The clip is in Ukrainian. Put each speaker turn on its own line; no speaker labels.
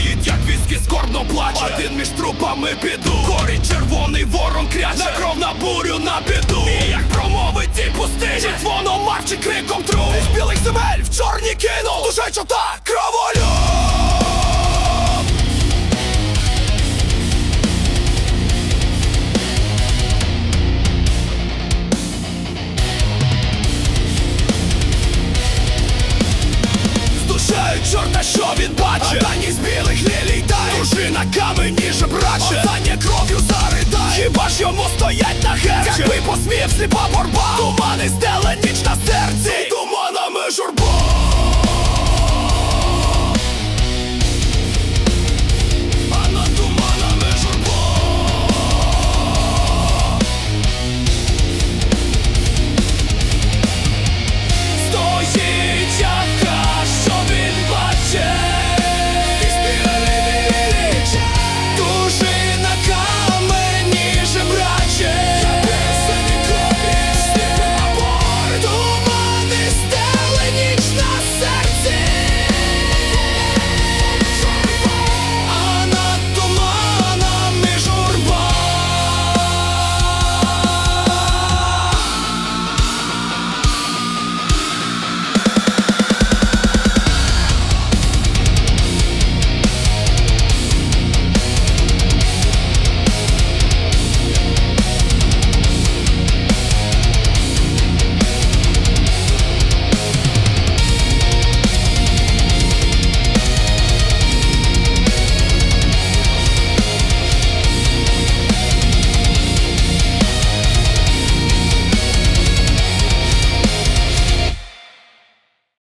стоїть, як віскі скорбно плаче. Один між трупами піду. Горить червоний ворон кряче. На кров на бурю на біду. І як промовить ті пустині Червоно мавчи криком тру. З білих земель в чорні кинув. Душай чота кроволю. Чорта, що він бачить. А дані з камені Останнє кров'ю заридай Хіба ж йому стоять на херчі Якби посмів сліпа борба Тумани стеле ніч на серці